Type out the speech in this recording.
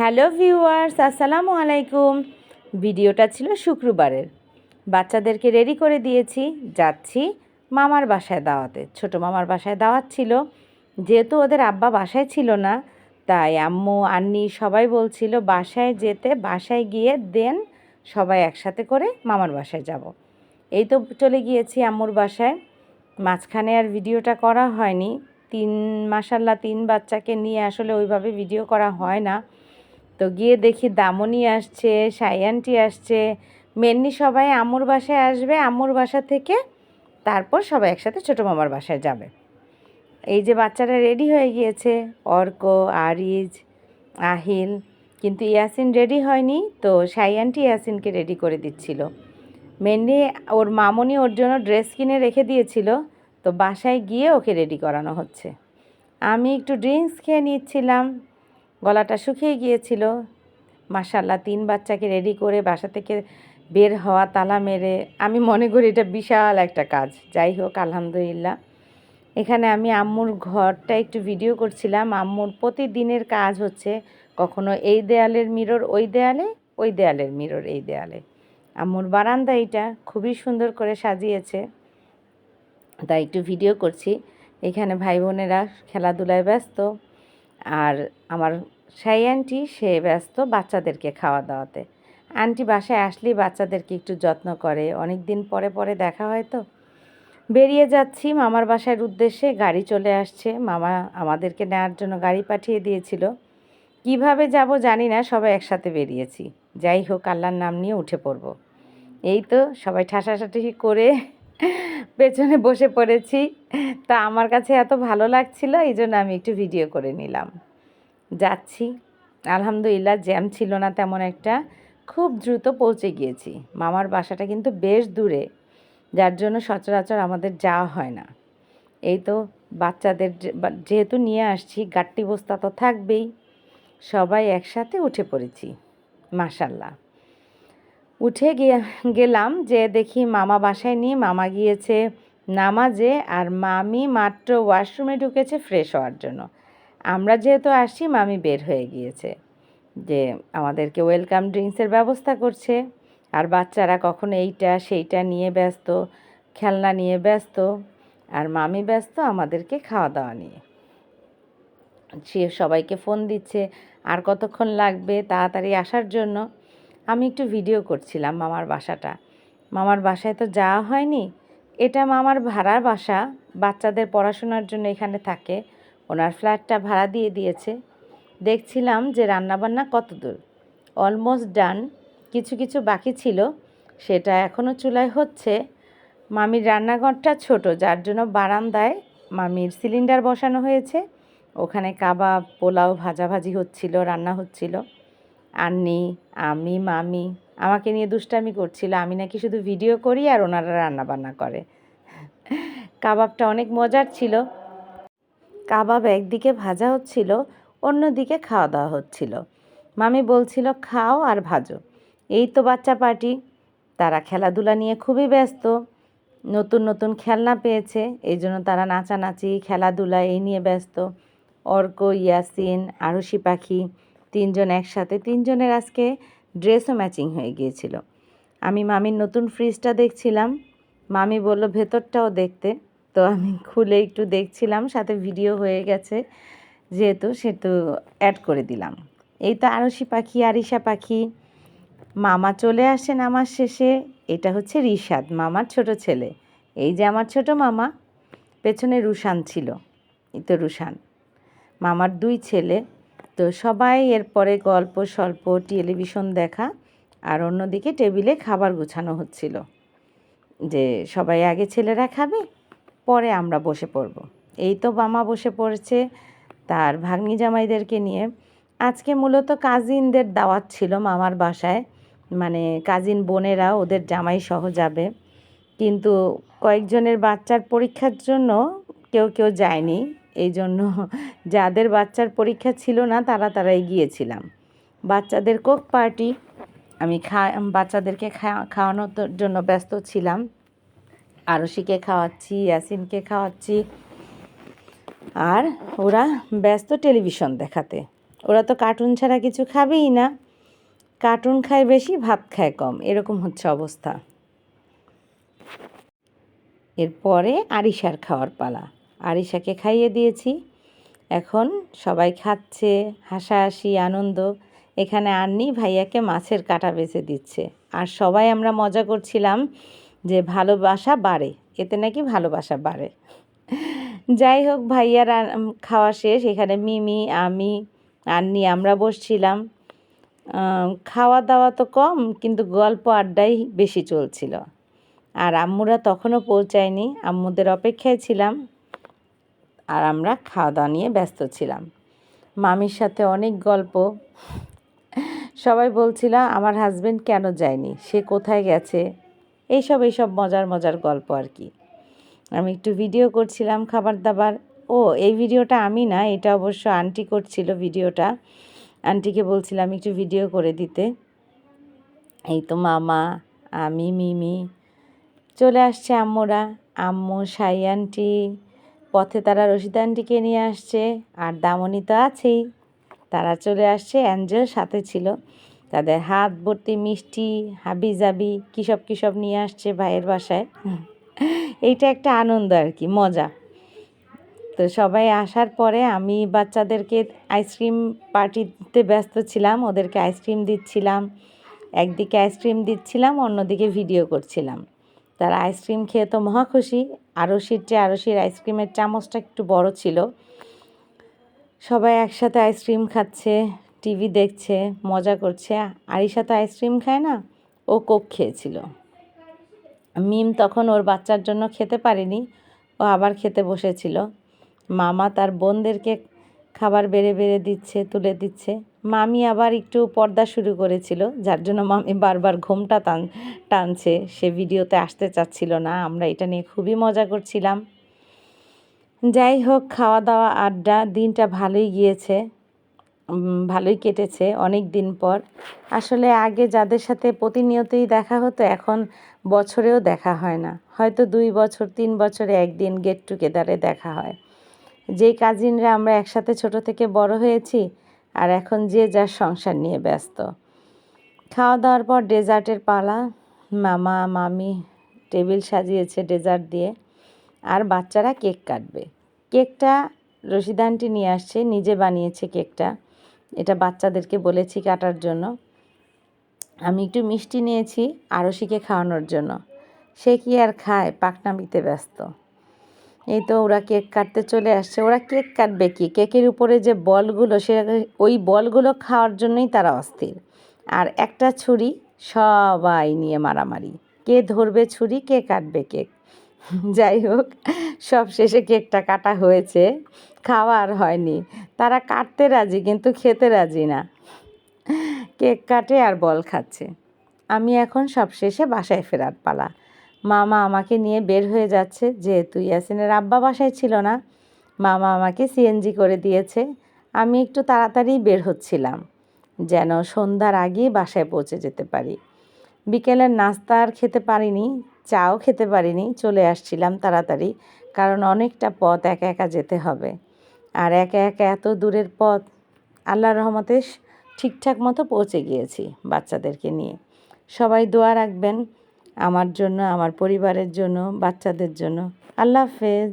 Hello viewers, আসসালামু আলাইকুম। ভিডিওটা ছিল শুক্রবারের। বাচ্চাদেরকে রেডি করে দিয়েছি। যাচ্ছি মামার বাসায় দাওয়াতে। ছোট মামার বাসায় দাওয়াত ছিল। যেহেতু ওদের আব্বা বাসায় ছিল না, তাই আম্মু, আন্নি সবাই বলছিল, বাসায় যেতে, বাসায় গিয়ে দেন সবাই একসাথে করে মামার বাসায় যাব। এই তো চলে গিয়েছি আম্মুর বাসায়। মাঝখানে আর ভিডিওটা করা হয়নি। তিন মাসাল্লাহ তিন বাচ্চাকে নিয়ে আসলে ওইভাবে ভিডিও করা হয় না। তো গিয়ে দেখি দামনি আসছে, সাইয়ান্টি আসছে। মেনলি সবাই আম্মুর বাসায় আসবে আম্মুর বাসা থেকে তারপর সবাই একসাথে ছোটো মামার বাসায় যাবে। এই যে বাচ্চারা রেডি হয়ে গিয়েছে, অর্ক, আরিজ, আহিল, কিন্তু ইয়াসিন রেডি হয়নি, তো সাইয়ান্টি ইয়াসিনকে রেডি করে দিচ্ছিল। মেনলি ওর মামনি ওর জন্য ড্রেস কিনে রেখে দিয়েছিল, তো বাসায় গিয়ে ওকে রেডি করানো হচ্ছে। আমি একটু ড্রিঙ্কস খেয়ে নিচ্ছিলাম গলাটা শুকিয়ে গিয়েছিল। মাসাল্লাহ তিন বাচ্চাকে রেডি করে বাসা থেকে বের হওয়া, তালা মেরে, আমি মনে করি এটা বিশাল একটা কাজ। যাই হোক, আলহামদুলিল্লাহ। এখানে আমি আম্মুর ঘরটা একটু ভিডিও করছিলাম। আম্মুর প্রতিদিনের কাজ হচ্ছে কখনো এই দেয়ালের মিরর ওই দেয়ালে, ওই দেয়ালের মিরর এই দেয়ালে। আম্মুর বারান্দা এটা খুবই সুন্দর করে সাজিয়েছে। তাই একটু ভিডিও করছি। এখানে ভাই বোনেরা খেলাধুলায় ব্যস্ত। আর আমার সেই আন্টি সে ব্যস্ত বাচ্চাদেরকে খাওয়া দাওয়াতে। আন্টি বাসায় আসলেই বাচ্চাদেরকে একটু যত্ন করে। অনেক দিন পরে পরে দেখা হয় তো। বেরিয়ে যাচ্ছি মামার বাসার উদ্দেশ্যে, গাড়ি চলে আসছে। মামা আমাদেরকে নেওয়ার জন্য গাড়ি পাঠিয়ে দিয়েছিল। কীভাবে যাব জানি না, সবাই একসাথে বেরিয়েছি। যাই হোক, আল্লাহর নাম নিয়ে উঠে পড়ব। এই তো সবাই ঠাসাঠাসি করে পেছনে বসে পড়েছি। তা আমার কাছে এত ভালো লাগছিল, এই জন্য আমি একটু ভিডিও করে নিলাম। যাচ্ছি। আলহামদুলিল্লাহ জ্যাম ছিল না তেমন একটা। খুব দ্রুত পৌঁছে গিয়েছি। মামার বাসাটা কিন্তু বেশ দূরে, যার জন্য সচরাচর আমাদের যাওয়া হয় না। এই তো বাচ্চাদের যেহেতু নিয়ে আসছি গাট্টি বস্তা তো থাকবেই। সবাই একসাথে উঠে পড়েছি মাসাল্লাহ উঠে গেলাম যে দেখি মামা বাসায় নিয়ে মামা গিয়েছে নামাজে আর মামি মাত্র ওয়াশরুমে ঢুকেছে ফ্রেশ হওয়ার জন্য। আমরা যেহেতু আসি, মামি বের হয়ে গিয়েছে যে আমাদেরকে ওয়েলকাম ড্রিঙ্কসের ব্যবস্থা করছে। আর বাচ্চারা কখনো এইটা, সেইটা নিয়ে ব্যস্ত, খেলনা নিয়ে ব্যস্ত আর মামি ব্যস্ত আমাদেরকে খাওয়া দাওয়া নিয়ে। সে সবাইকে ফোন দিচ্ছে, আর কতক্ষণ লাগবে তাড়াতাড়ি আসার জন্য? আমি একটু ভিডিও করছিলাম মামার বাসাটা। মামার বাসায় তো যাওয়া হয়নি। এটা মামার ভাড়ার বাসা। বাচ্চাদের পড়াশোনার জন্য এখানে থাকে। ওনার ফ্ল্যাটটা ভাড়া দিয়ে দিয়েছে। দেখছিলাম যে রান্নাবান্না কত দূর। অলমোস্ট ডান কিছু কিছু বাকি ছিল। সেটা এখনও চুলায় হচ্ছে। মামির রান্নাঘরটা ছোট, যার জন্য বারান্দায় মামির সিলিন্ডার বসানো হয়েছে। ওখানে কাবাব, পোলাও ভাজাভাজি হচ্ছিল, রান্না হচ্ছিল। আন্নি, আমি, মামি, আমাকে নিয়ে দুষ্টামি করছিল। আমি নাকি শুধু ভিডিও করি আর ওনারা রান্না বান্না করে। কাবাবটা অনেক মজার ছিল। কাবাব একদিকে ভাজা হচ্ছিল, অন্যদিকে খাওয়া দাওয়া হচ্ছিল। মামি বলছিল, খাও আর ভাজো। এই তো বাচ্চা পার্টি। তারা খেলাধুলা নিয়ে খুবই ব্যস্ত। নতুন নতুন খেলনা পেয়েছে, এই জন্য তারা নাচানাচি, খেলাধুলা এই নিয়ে ব্যস্ত। অর্ক, ইয়াসিন, আরশি পাখি তিনজন একসাথে, তিনজনের আজকে ড্রেসও ম্যাচিং হয়ে গিয়েছিল। আমি মামির নতুন ফ্রিজটা দেখছিলাম। মামি বলল, ভেতরটাও দেখতে। তো আমি খুলে একটু দেখছিলাম, সাথে ভিডিও হয়ে গেছে, যেহেতু সেহেতু অ্যাড করে দিলাম। এই তো আরশি পাখি, আরিশা পাখি। মামা চলে আসেন আমার শেষে। এটা হচ্ছে রিশাদ, মামার ছোট ছেলে। এই যে আমার ছোট মামা, পেছনে রুশান ছিল। এই তো রুশান। মামার দুই ছেলে। তো সবাই এরপরে গল্প, স্বল্প, টেলিভিশন দেখা আর অন্যদিকে টেবিলে খাবার গুছানো হচ্ছিল। যে সবাই আগে ছেলেরা খাবে, পরে আমরা বসে পড়ব। এই তো বামা বসে পড়েছে তার ভাগ্নি জামাইদেরকে নিয়ে। আজকে মূলত কাজিনদের দাওয়াত ছিল মামার বাসায়। মানে কাজিন বোনেরা, ওদের জামাই সহ যাবে। কিন্তু কয়েকজনের বাচ্চার পরীক্ষার জন্য কেউ কেউ যায়নি। এই জন্য যাদের বাচ্চার পরীক্ষা ছিল না, তারা তারাই গিয়েছিলাম। বাচ্চাদের কোক পার্টি, আমি খা, বাচ্চাদেরকে খাওয়ানোর জন্য ব্যস্ত ছিলাম। আরশিকে খাওয়াচ্ছি, ইয়াসিনকে খাওয়াচ্ছি। আর ওরা ব্যস্ত টেলিভিশন দেখাতে। ওরা তো কার্টুন ছাড়া কিছু খাবেই না। কার্টুন খায় বেশি, ভাত খায় কম। এরকম হচ্ছে অবস্থা। এরপরে আরিশার খাওয়ার পালা। আরিশাকে খাইয়ে দিয়েছি। এখন সবাই খাচ্ছে, হাসাহাসি, আনন্দ। এখানে আন্নি ভাইয়াকে মাছের কাটা বেছে দিচ্ছে। আর সবাই আমরা মজা করছিলাম যে ভালোবাসা বাড়ে। এতে নাকি ভালোবাসা বাড়ে। যাই হোক, ভাইয়ার খাওয়া শেষ। এখানে মিমি, আমি, আন্নি আমরা বসছিলাম। খাওয়া দাওয়া তো কম, কিন্তু গল্প আড্ডাই বেশি চলছিল। আর আম্মুরা তখনও পৌঁছায়নি। আম্মুদের অপেক্ষায় ছিলাম। আর আমরা খাওয়া দাওয়া নিয়ে ব্যস্ত ছিলাম। মামির সাথে অনেক গল্প। সবাই বলছিল, আমার হাজবেন্ড কেন যায়নি? সে কোথায় গেছে? এইসব এইসব মজার মজার গল্প আর কি। আমি একটু ভিডিও করছিলাম খাবার দাবার। ও, এই ভিডিওটা আমি না, এটা অবশ্য আন্টি করছিল ভিডিওটা আন্টিকে বলছিলাম, একটু ভিডিও করে দিতে। এই তো মামা, আমি, মিমি, চলে আসছে আম্মুরা। আম্মু, সাই আন্টি পথে তারা রশিদ আন্টিকে নিয়ে আসছে, আর দামনি তো আছেই। তারা চলে আসছে, অ্যাঞ্জেল সাথে ছিল। তাদের হাত ভর্তি মিষ্টি, হাবি জাবি কী সব কী নিয়ে আসছে ভাইয়ের বাসায়। এইটা একটা আনন্দ আর কি, মজা। তো সবাই আসার পরে আমি বাচ্চাদেরকে আইসক্রিম পার্টিতে ব্যস্ত ছিলাম, ওদেরকে আইসক্রিম দিচ্ছিলাম, একদিকে আইসক্রিম দিচ্ছিলাম, অন্যদিকে ভিডিও করছিলাম। তারা আইসক্রিম খেয়ে তো মহা খুশি। আরশির চেয়ে আরশির আইসক্রিমের চামচটা একটু বড় ছিল। সবাই একসাথে আইসক্রিম খাচ্ছে টিভি দেখছে, মজা করছে। আরিশা তো আইসক্রিম খায় না, ও কোক খেয়েছিল। মিম তখন ওর বাচ্চার জন্য খেতে পারেনি, ও আবার খেতে বসেছিল। মামা তার বোনদেরকে খাবার বেড়ে বেড়ে দিচ্ছে, তুলে দিচ্ছে। মামি আবার একটু পর্দা শুরু করেছিল, যার জন্য মামি বারবার ঘুমটা টান, টানছে। সে ভিডিওতে আসতে চাচ্ছিল না, আমরা এটা নিয়ে খুবই মজা করছিলাম। যাই হোক খাওয়া দাওয়া আড্ডা, দিনটা ভালোই গিয়েছে ভালোই কেটেছে অনেক দিন পর। আসলে আগে যাদের সাথে প্রতিনিয়তই দেখা হতো, এখন বছরেও দেখা হয় না। হয়তো দুই বছর, তিন বছরে একদিন গেট টুগেদারে দেখা হয়। যেই কাজিনরা আমরা একসাথে ছোট থেকে বড় হয়েছি আর এখন যে যার সংসার নিয়ে ব্যস্ত। খাওয়া দাওয়ার পর ডেজার্টের পালা, মামা, মামি টেবিল সাজিয়েছে ডেজার্ট দিয়ে। আর বাচ্চারা কেক কাটবে। কেকটা রশিদানটি নিয়ে আসছে, নিজে বানিয়েছে কেকটা। এটা বাচ্চাদেরকে বলেছি কাটার জন্য। আমি একটু মিষ্টি নিয়েছি আরশিকে খাওয়ানোর জন্য। সে কি আর খায়? পাকনামিতে ব্যস্ত। এই তো ওরা কেক কাটতে চলে আসছে। ওরা কেক কাটবে কি? কেকের উপরে যে বলগুলো, সে ওই বলগুলো খাওয়ার জন্যই তারা অস্থির। আর একটা ছুরি সবাই নিয়ে মারামারি। কে ধরবে ছুরি, কে কাটবে কেক? যাই হোক, সব শেষে কেকটা কাটা হয়েছে। খাওয়া আর হয়নি। তারা কাটতে রাজি, কিন্তু খেতে রাজি না। কেক কাটে আর বল খাচ্ছে। আমি এখন সব শেষে বাসায় ফেরার পালা। মামা আমাকে নিয়ে বের হয়ে যাচ্ছে যেহেতু ইয়াসিনের আব্বা বাসায় ছিল না। মামা আমাকে সিএনজি করে দিয়েছে। আমি একটু তাড়াতাড়ি বের হচ্ছিলাম, যেন সন্ধ্যার আগেই বাসায় পৌঁছে যেতে পারি। বিকেলের নাস্তা আর খেতে পারিনি, চাও খেতে পারিনি, চলে আসছিলাম তাড়াতাড়ি, কারণ অনেকটা পথ একা একা যেতে হবে। আর একা একা এত দূরের পথ, আল্লাহর রহমতে ঠিকঠাক মতো পৌঁছে গিয়েছি বাচ্চাদেরকে নিয়ে। সবাই দোয়া রাখবেন আমার জন্য আমার পরিবারের জন্য বাচ্চাদের জন্য। আল্লাহ হাফেজ।